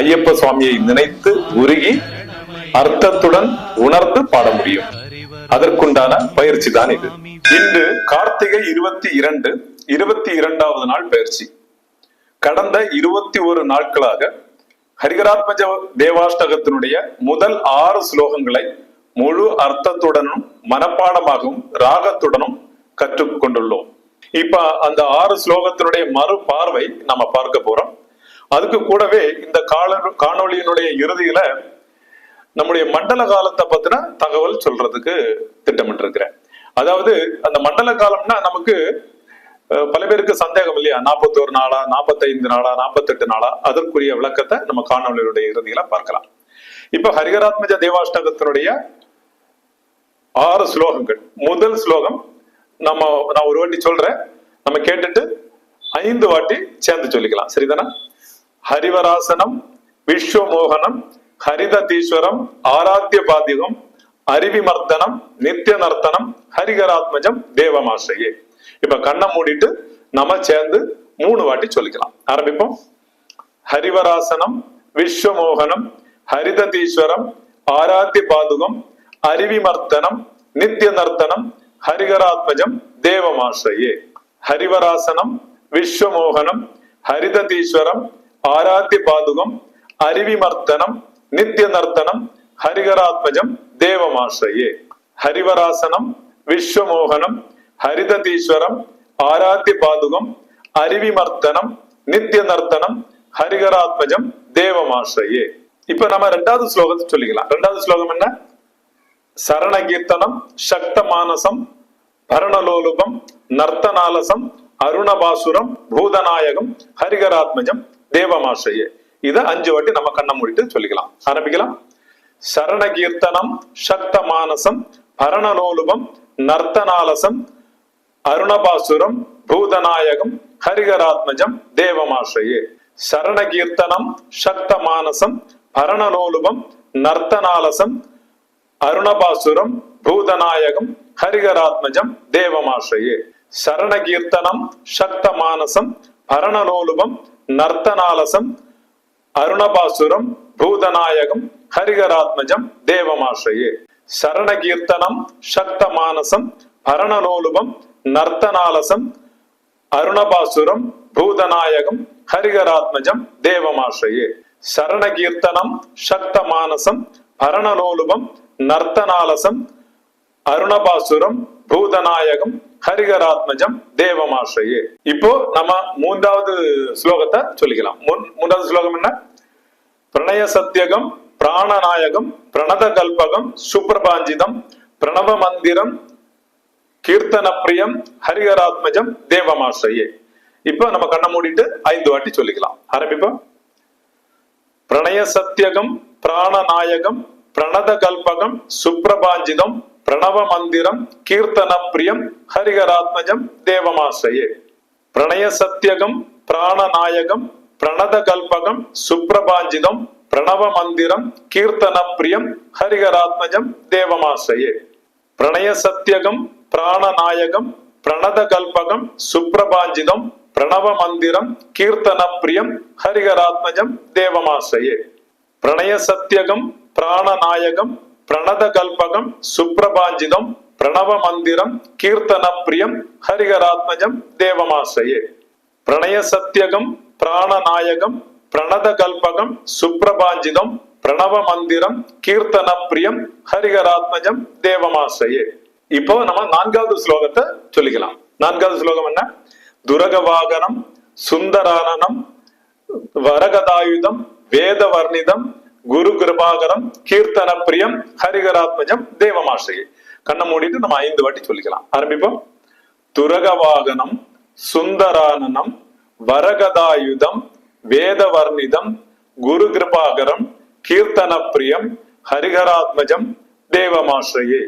ஐயப்ப சுவாமியை நினைத்து உருகி அர்த்தத்துடன் உணர்ந்து பாட முடியும். அதற்குண்டான பயிற்சி தான் இது. இன்று கார்த்திகை இருபத்தி இரண்டு இருபத்தி இரண்டாவது நாள் பயிற்சி. கடந்த இருபத்தி ஒரு நாட்களாக ஹரிகராத்மஜ தேவாஷ்டகத்தினுடைய முதல் ஆறு ஸ்லோகங்களை முழு அர்த்தத்துடனும் மனப்பாடமாகவும் ராகத்துடனும் கற்றுக்கொண்டுள்ளோம் இப்ப அந்த ஆறு ஸ்லோகத்தினுடைய மறு பார்வை நம்ம பார்க்க போறோம். அதுக்கு கூடவே இந்த கால காணொளியினுடைய இறுதியில நம்முடைய மண்டல காலத்தை பத்தின தகவல் சொல்றதுக்கு திட்டமிட்டு இருக்கிறேன் அதாவது அந்த மண்டல காலம்னா நமக்கு பல பேருக்கு சந்தேகம் இல்லையா? நாற்பத்தோரு நாளா நாற்பத்தைந்து நாளா நாற்பத்தெட்டு நாளா? அதற்குரிய விளக்கத்தை நம்ம காணொலியுடைய இறுதியில பார்க்கலாம். இப்ப ஹரிகராத்மஜ தேவாஷ்டகத்தினுடைய ஆறு ஸ்லோகங்கள். முதல் ஸ்லோகம் நம்ம நான் ஒரு வாட்டி சொல்றேன். நம்ம கேட்டுட்டு ஐந்து வாட்டி சேர்ந்து சொல்லிக்கலாம். சரிதானா? ഹരിവരാസനം വിശ്വമോഹനം ഹരിതീശ്വരം ആരാധ്യപാദ്യകം அருவிமர்த்தனம் நித்திய நர்த்தனம் ஹரிகராத்மஜம் தேவமாசையே இப்ப கண்ணை மூடிட்டு நம்ம சேர்ந்து மூணு வாட்டி சொல்லிக்கலாம் ஆரம்பிப்போம் ஹரிவராசனம் விஸ்வமோகனம் ஹரிததீஸ்வரம் ஆராத்திய பாதுகம் அருவிமர்த்தனம் நித்திய நர்த்தனம் ஹரிகராத்மஜம் தேவமாசையே ஹரிவராசனம் விஸ்வமோகனம் ஹரிததீஸ்வரம் ആരാധ്യ പാതുകം അരിവിമർത്തനം നിത്യനർത്തനം ഹരിഹരാത്മജം ദേവമാശ്രയേ ഹരിവരാസനം വിശ്വമോഹനം ഹരിതീശ്വരം ആരാധ്യ പാതുകം അരിവിമർത്തനം നിത്യനർത്തനം ഹരിഹരാത്മജം ദേവമാശ്രയേ ഇപ്പൊ നമ്മ രണ്ടാമത് ശ്ലോകത്തിൽ ചൊല്ലിക്കലാം. രണ്ടാമത് ശ്ലോകം എന്ന? ശരണകീർത്തനം ശക്തമാനസം ഭരണലോലുപം നർത്തനാലസം അരുണബാസുരം ഭൂതനായകം ഹരിഹരാത്മജം தேவமாசையே இத அஞ்சு வாட்டி நம்ம கண்ணை மூடிட்டு சொல்லிக்கலாம். ஆரம்பிக்கலாம். சரண கீர்த்தனம் சக்த மானசம் பரணலோலுபம் நர்த்தனாலசம் அருணபாசுரம் பூதநாயகம் ஹரிகராத்மஜம் தேவமாசையே சரண கீர்த்தனம் சக்த மானசம் பரணலோலுபம் நர்த்தனாலசம் அருணபாசுரம் பூதநாயகம் ஹரிகராத்மஜம் தேவமாசையே சரணகீர்த்தனம் சக்த மானசம் பரணலோலுபம் நர்த்தனாலசம் அருணபாசுரம் பூதநாயகம் ஹரிகராத்மஜம் தேவமாசையே. சரணகீர்த்தனம் சக்தமானசம் பரணலோலுபம் நர்த்தனாலசம் அருணபாசுரம் பூதநாயகம் ஹரிகராத்மஜம் தேவமாசையே. சரணகீர்த்தனம் சக்தமானசம் பரணலோலுபம் நர்த்தனாலசம் அருணபாசுரம் பூதநாயகம் ஹரிகராத்மஜம் தேவமாசிரியே இப்போ நம்ம மூன்றாவது ஸ்லோகத்தை சொல்லிக்கலாம். மூன்றாவது ஸ்லோகம் என்ன? பிரணய சத்தியகம் பிராணநாயகம் பிரணத கல்பகம் சுப்பிரபாஞ்சிதம் பிரணவ மந்திரம் கீர்த்தன பிரியம் ஹரிகராத்மஜம் தேவமாசிரியே இப்போ நம்ம கண்ணை மூடிட்டு ஐந்து வாட்டி சொல்லிக்கலாம். ஆரம்பிப்போம். பிரணய சத்தியகம் பிராணநாயகம் பிரணத கல்பகம் சுப்பிரபாஞ்சிதம் பிரணவ மந்திரம் கீர்த்தன பிரியம் ஹரிகராத்மஜம் தேவமாசையே. பிரணய சத்தியகம் பிராணநாயகம் பிரணத கல்பகம் சுப்பிரபாஞ்சிதம் பிரணவ மந்திரம் கீர்த்தன பிரியம் ஹரிகராத்மஜம் தேவமாசையே. பிரணய சத்தியகம் பிராணநாயகம் பிரணத கல்பகம் சுப்பிரபாஞ்சிதம் பிரணவ மந்திரம் கீர்த்தன பிரியம் ஹரிகராத்மஜம் தேவமாசையே. பிரணய சத்தியகம் பிராணநாயகம் பிரணத கல்பகம் சுப்பிரபாஞ்சிதம் பிரணவ மந்திரம் கீர்த்தன பிரியம் ஹரிகராத்மஜம் தேவமாசையே பிரணய சத்தியகம் பிராணநாயகம் பிரணத கல்பகம் சுப்பிரபாஞ்சிதம் பிரணவ மந்திரம் கீர்த்தன பிரியம் ஹரிகராத்மஜம் தேவமாசையே இப்போ நம்ம நான்காவது ஸ்லோகத்தை சொல்லிக்கலாம் நான்காவது ஸ்லோகம் என்ன துரக வாகனம் சுந்தரானனம் வரகதாயுதம் வேத வர்ணிதம் குரு கிருபாகரம் கீர்த்தன பிரியம் ஹரிகராத்மஜம் தேவமாசிரி கண்ணை மூடிட்டு நம்ம ஐந்து வாட்டி சொல்லிக்கலாம். ஆரம்பிப்போம். துரகவாகனம் சுந்தரானனம் வரகதாயுதம் வேதவர்ணிதம் குரு கிருபாகரம் கீர்த்தன பிரியம் ஹரிகராத்மஜம் தேவமாசிரியே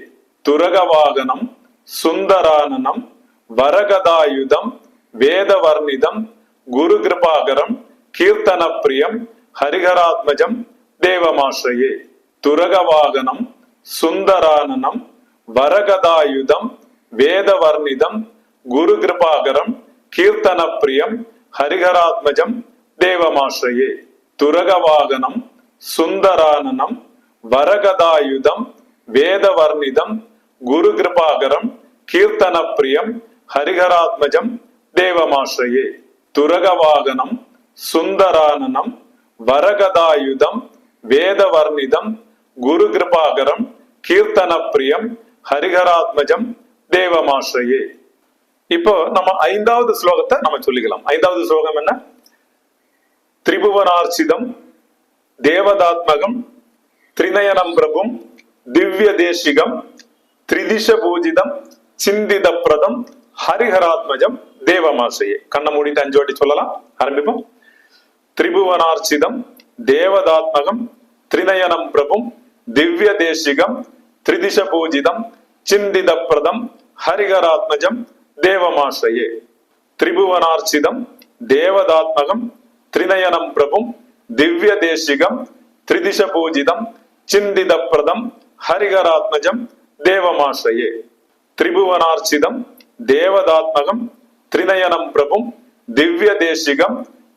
துரகவாகனம் சுந்தரானனம் வரகதாயுதம் வேதவர்ணிதம் குரு கிருபாகரம் கீர்த்தன பிரியம் ஹரிகராத்மஜம் தேவமாஸ்ரயே துரகவாகனம் சுந்தரானனம் வரகதாயுதம் வேதவர்ணிதம் குரு கிருபாகரம் கீர்த்தன பிரியம் ஹரிகராத்மஜம் தேவமாஸ்ரயே துரகவாகனம் சுந்தரானனம் வரகதாயுதம் வேதவர்ணிதம் குரு கிருபாகரம் கீர்த்தன பிரியம் ஹரிகராத்மஜம் தேவமாஸ்ரயே துரகவாகனம் சுந்தரானனம் வரகதாயுதம் வேதவர்ணிதம் குரு கிருபாகரம் கீர்த்தன பிரியம் ஹரிகராத்மஜம் தேவமாஸ்ரயே. இப்போ நம்ம ஐந்தாவது ஸ்லோகத்தை நம்ம சொல்லிக்கலாம். ஐந்தாவது ஸ்லோகம் என்ன? திரிபுவனார்ச்சிதம் தேவதாத்மகம் திரிநயனம் பிரபும் திவ்ய தேசிகம் திரிதிஷ பூஜிதம் சிந்தித பிரதம் ஹரிஹராத்மஜம் தேவமாசையே கண்ண மூடிட்டு அஞ்சு வாட்டி சொல்லலாம். ஆரம்பிப்போம். திரிபுவனார்ச்சிதம் தேவதாத்மகம் திரிநயனம் பிரபும் திவ்ய தேசிகம் திரிதிஷ பூஜிதம் சிந்தித பிரதம் ஹரிஹராத்மஜம் தேவமாசையே திரிபுவனார்ச்சிதம் தேவதாத்மகம் திரிநயனம் பிரபும் திவ்ய தேசிகம் திரிதிஷ பூஜிதம் சிந்தித பிரதம் ஹரிகராத்மஜம் தேவமாශ්‍රயே திரிபுவனார்ச்சிதம் தேவதாத்மகம் திரிநயனம் பிரபும் திவ்ய தேசிகம்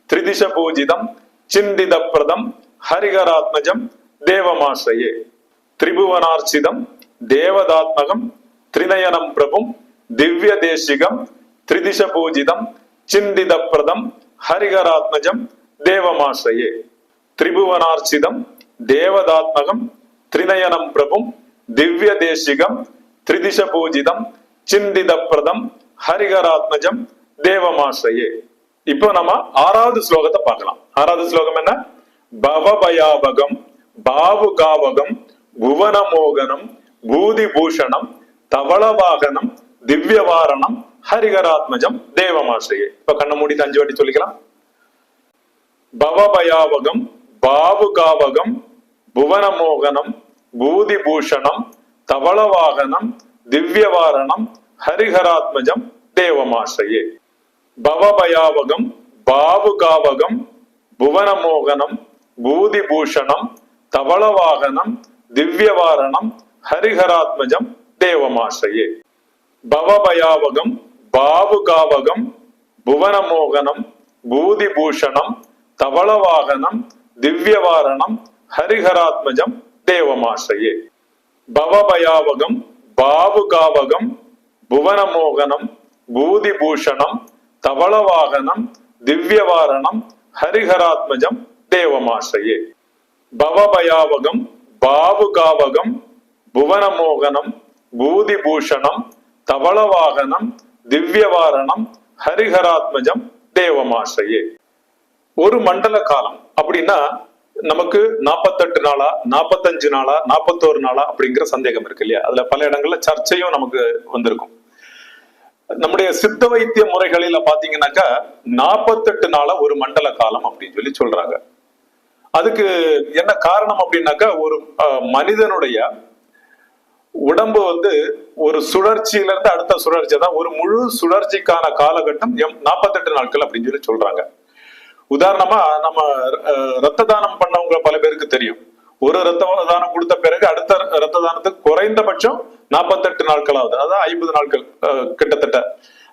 திரிதிஷ பூஜிதம் சிந்தித பிரதம் ஹரிகராத்மஜம் தேவமாசிரியே திரிபுவனார்ச்சிதம் தேவதாத்மகம் திரிநயனம் பிரபும் திவ்ய தேசிகம் திரிதிஷ பூஜிதம் சிந்தித பிரதம் ஹரிகராத்மஜம் தேவமாசிரயே திரிபுவனார்ச்சிதம் தேவதாத்மகம் திரிநயனம் பிரபும் திவ்ய தேசிகம் திரிதிஷ பூஜிதம் சிந்தித பிரதம் ஹரிகராத்மஜம் தேவமாசிரயே இப்போ நம்ம ஆறாவது ஸ்லோகத்தை பார்க்கலாம். ஆறாவது ஸ்லோகம் என்ன? பவபயாபகம் பாவுகாவகம் புவனமோகனம் பூதி பூஷணம் தவளவாகனம் திவ்யவாரணம் ஹரிகராத்மஜம் தேவமாசிரியை. இப்ப கண்ண மூடிட்டு அஞ்சு வாட்டி சொல்லிக்கலாம். பவபயாவகம் பாவுகாவகம் புவனமோகனம் பூதிபூஷணம் தவளவாகனம் திவ்யவாரணம் ஹரிஹராத்மஜம் தேவமாசிரியே. பவபயாவகம் பாவுகாவகம் புவனமோகனம் பூதி பூதிபூஷணம் தவளவாகனம் திவ்யவாரணம் ஹரிஹராத்மஜம் தேவமாசையே. பவபயாவகம் பாவுகாவகம் புவனமோகனம் பூதிபூஷணம் தவளவாகனம் திவ்யவாரணம் ஹரிஹராத்மஜம் தேவமாசையே. பவபயாவகம் பாவுகாவகம் புவனமோகனம் பூதிபூஷணம் தவளவாகனம் திவ்யவாரணம் ஹரிஹராத்மஜம் தேவமாசையே பவபயாவகம் பாவுகாவகம் புவனமோகனம் பூதிபூஷணம் தவளவாகனம் திவ்யவாரணம் ஹரிஹராத்மஜம் தேவமாசையே. ஒரு மண்டல காலம். அப்படின்னா நமக்கு நாற்பத்தெட்டு நாளா நாற்பத்தஞ்சு நாளா நாற்பத்தோரு நாளா அப்படிங்கிற சந்தேகம் இருக்கு இல்லையா? அதுல பல இடங்கள்ல சர்ச்சையும் நமக்கு வந்திருக்கும். நம்முடைய சித்த வைத்திய முறைகளில பாத்தீங்கன்னாக்கா நாற்பத்தெட்டு நாளா ஒரு மண்டல காலம் அப்படின்னு சொல்லி சொல்றாங்க. அதுக்கு என்ன காரணம் அப்படின்னாக்கா ஒரு அஹ், மனிதனுடைய உடம்பு வந்து ஒரு சுழற்சியில இருந்து அடுத்த சுழற்சி தான் ஒரு முழு சுழற்சிக்கான காலகட்டம் எம் நாற்பத்தெட்டு நாட்கள் அப்படின்னு சொல்லி சொல்றாங்க. உதாரணமா நம்ம அஹ், ரத்த தானம் பண்ணவங்க பல பேருக்கு தெரியும். ஒரு ரத்த தானம் கொடுத்த பிறகு அடுத்த ரத்த தானத்துக்கு குறைந்தபட்சம் நாற்பத்தெட்டு நாட்கள் ஆகுது அதாவது ஐம்பது நாட்கள் கிட்டத்தட்ட.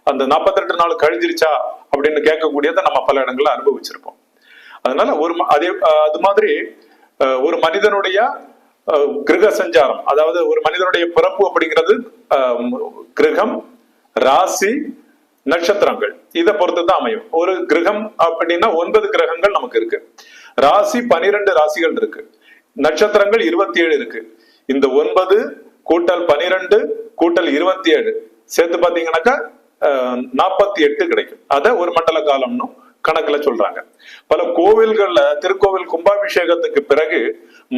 அந்த நாற்பத்தெட்டு நாள் கழிஞ்சிருச்சா அப்படின்னு கேட்கக்கூடியதை நம்ம பல இடங்கள்ல அனுபவிச்சிருப்போம். அதனால ஒரு அதே அது மாதிரி ஒரு மனிதனுடைய கிரக சஞ்சாரம் அதாவது ஒரு மனிதனுடைய பிறப்பு அப்படிங்கிறது கிரகம் ராசி நட்சத்திரங்கள். இதை பொறுத்து தான் அமையும். ஒரு கிரகம் அப்படின்னா ஒன்பது கிரகங்கள் நமக்கு இருக்கு. ராசி பனிரெண்டு ராசிகள் இருக்கு. நட்சத்திரங்கள் இருபத்தி ஏழு இருக்கு. இந்த ஒன்பது கூட்டல் பனிரெண்டு கூட்டல் இருபத்தி ஏழு சேர்த்து பாத்தீங்கன்னாக்கா நாற்பத்தி எட்டு கிடைக்கும். அத ஒரு மண்டல காலம்னும் கணக்குல சொல்றாங்க. பல கோவில்கள்ல திருக்கோவில் கும்பாபிஷேகத்துக்கு பிறகு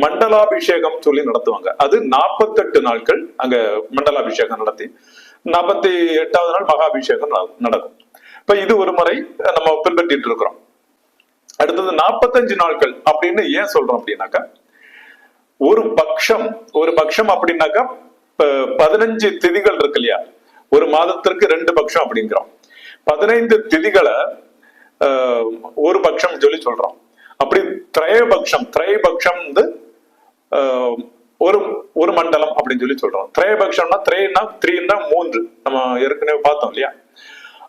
மண்டலாபிஷேகம் சொல்லி நடத்துவாங்க. அது நாற்பத்தெட்டு நாட்கள் அங்க மண்டலாபிஷேகம் நடத்தி நாற்பத்தி எட்டாவது நாள் மகாபிஷேகம் நடக்கும். இப்ப இது ஒரு முறை நம்ம பின்பற்றிட்டு இருக்கிறோம். அடுத்தது நாற்பத்தஞ்சு நாட்கள் அப்படின்னு ஏன் சொல்றோம் அப்படின்னாக்கா ஒரு பக்ஷம் ஒரு பக்ஷம் அப்படின்னாக்கா பதினஞ்சு திதிகள் இருக்கு இல்லையா? ஒரு மாதத்திற்கு ரெண்டு பக்ஷம் அப்படிங்கிறோம். பதினைந்து திதிகளை ஒரு பக்ஷம் சொல்லி சொல்றோம். அப்படி திரையபக்ஷம் திரையபக்ஷம் வந்து ஒரு ஒரு மண்டலம் அப்படின்னு சொல்லி சொல்றோம். திரையபக்ஷம்னா திரைனா த்ரீன்னா மூன்று. நம்ம ஏற்கனவே பார்த்தோம் இல்லையா?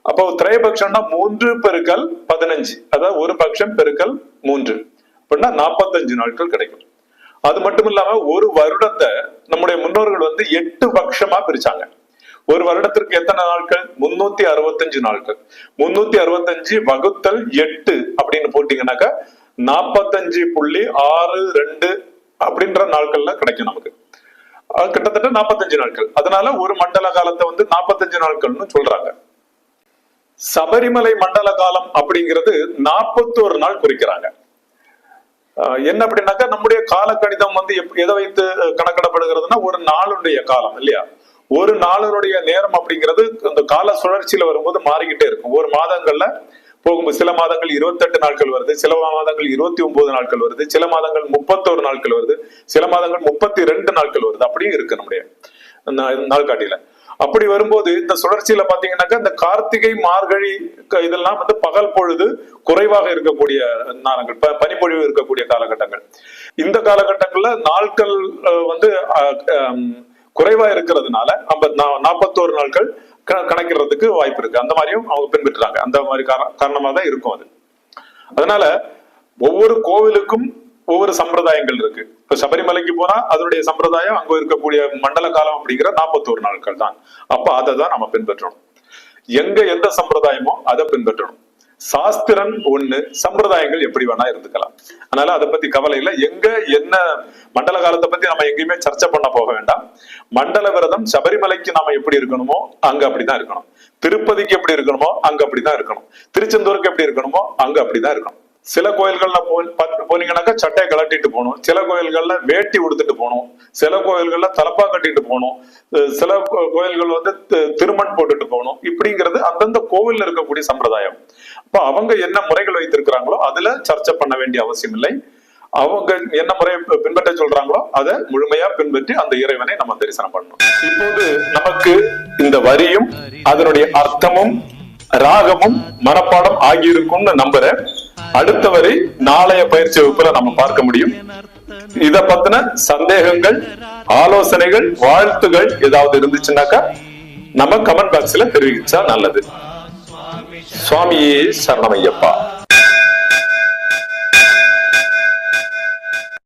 அப்போ திரையபக்ஷம்னா மூன்று பெருக்கல் பதினஞ்சு. அதாவது ஒரு பட்சம் பெருக்கல் மூன்று. அப்படின்னா நாற்பத்தஞ்சு நாட்கள் கிடைக்கும். அது மட்டும் இல்லாம ஒரு வருடத்தை நம்முடைய முன்னோர்கள் வந்து எட்டு பட்சமா பிரிச்சாங்க. ஒரு வருடத்திற்கு எத்தனை நாட்கள்? முன்னூத்தி அறுபத்தஞ்சு நாட்கள். முன்னூத்தி அறுபத்தஞ்சு வகுத்தல் எட்டு அப்படின்னு போட்டீங்கன்னாக்கா நாற்பத்தஞ்சு புள்ளி ஆறு ரெண்டு அப்படின்ற நாட்கள்ல கிடைக்கும் நமக்கு. கிட்டத்தட்ட நாற்பத்தஞ்சு நாட்கள். அதனால ஒரு மண்டல காலத்தை வந்து நாற்பத்தஞ்சு நாட்கள்னு சொல்றாங்க. சபரிமலை மண்டல காலம் அப்படிங்கிறது நாற்பத்தோரு நாள் குறிக்கிறாங்க. என்ன அப்படின்னாக்கா நம்முடைய கால கணிதம் வந்து எதை வைத்து கணக்கிடப்படுகிறதுனா ஒரு நாளுடைய காலம் இல்லையா? ஒரு நாளினுடைய நேரம் அப்படிங்கிறது அந்த கால சுழற்சியில வரும்போது மாறிக்கிட்டே இருக்கும். ஒரு மாதங்கள்ல போகும்போது சில மாதங்கள் இருபத்தெட்டு நாட்கள் வருது சில மாதங்கள் இருபத்தி ஒன்பது நாட்கள் வருது சில மாதங்கள் முப்பத்தோரு நாட்கள் வருது சில மாதங்கள் முப்பத்தி ரெண்டு நாட்கள் வருது. அப்படியும் இருக்கு நம்முடைய நாள்காட்டியில. அப்படி வரும்போது இந்த சுழற்சியில பாத்தீங்கன்னாக்கா இந்த கார்த்திகை மார்கழி க- இதெல்லாம் வந்து பகல் பொழுது குறைவாக இருக்கக்கூடிய நாளங்கள். ப- பனிப்பொழிவு இருக்கக்கூடிய காலகட்டங்கள். இந்த காலகட்டங்கள்ல நாட்கள் வந்து குறைவா இருக்கிறதுனால ஐம்பத் நாற்பத்தோரு நாட்கள் க- கணக்கிடுறதுக்கு வாய்ப்பு இருக்கு. அந்த மாதிரியும் அவங்க பின்பற்றுறாங்க. அந்த மாதிரி காரணமா தான் இருக்கும் அது. அதனால ஒவ்வொரு கோவிலுக்கும் ஒவ்வொரு சம்பிரதாயங்கள் இருக்கு. இப்ப சபரிமலைக்கு போனா அதனுடைய சம்பிரதாயம் அங்க இருக்கக்கூடிய மண்டல காலம் அப்படிங்கிற நாற்பத்தோரு நாட்கள் தான். அப்ப அதை தான் நம்ம பின்பற்றணும். எங்க எந்த சம்பிரதாயமோ அதை பின்பற்றணும். சாஸ்திரன் ஒண்ணு சம்பிரதாயங்கள் எப்படி வேணா இருந்துக்கலாம். அதனால அதை பத்தி கவலை இல்லை. எங்க என்ன மண்டல காலத்தை பத்தி நம்ம எங்கேயுமே சர்ச்சை பண்ண போக வேண்டாம். மண்டல விரதம் சபரிமலைக்கு நாம எப்படி இருக்கணுமோ அங்க அப்படிதான் இருக்கணும். திருப்பதிக்கு எப்படி இருக்கணுமோ அங்க அப்படிதான் இருக்கணும். திருச்செந்தூருக்கு எப்படி இருக்கணுமோ அங்க அப்படிதான் இருக்கணும். சில கோயில்கள்ல போ பத்- போனீங்கன்னாக்கா சட்டையை கலட்டிட்டு போகணும். சில கோயில்கள்ல வேட்டி உடுத்துட்டு போகணும். சில கோயில்கள்ல தலப்பா கட்டிட்டு போகணும். சில கோயில்கள் வந்து திருமண் போட்டுட்டு போகணும். இப்படிங்கிறது அந்தந்த கோவில்ல இருக்கக்கூடிய சம்பிரதாயம். அப்ப அவங்க என்ன முறைகள் வைத்திருக்கிறாங்களோ அதுல சர்ச்சை பண்ண வேண்டிய அவசியம் இல்லை. அவங்க என்ன முறையை பின்பற்ற சொல்றாங்களோ அதை முழுமையா பின்பற்றி அந்த இறைவனை நம்ம தரிசனம் பண்ணணும். இப்போது நமக்கு இந்த வரியும் அதனுடைய அர்த்தமும் ராகமும் மனப்பாடம் ஆகியிருக்கும்னு நம்புறேன். அடுத்த வரை நாளைய பயிற்சி வகுப்புல நம்ம பார்க்க முடியும். இத பத்தின சந்தேகங்கள் ஆலோசனைகள் வாழ்த்துகள் ஏதாவது இருந்துச்சுன்னாக்கா நம்ம கமெண்ட் பாக்ஸ்ல தெரிவிச்சா நல்லது. சுவாமியே சரணமையப்பா.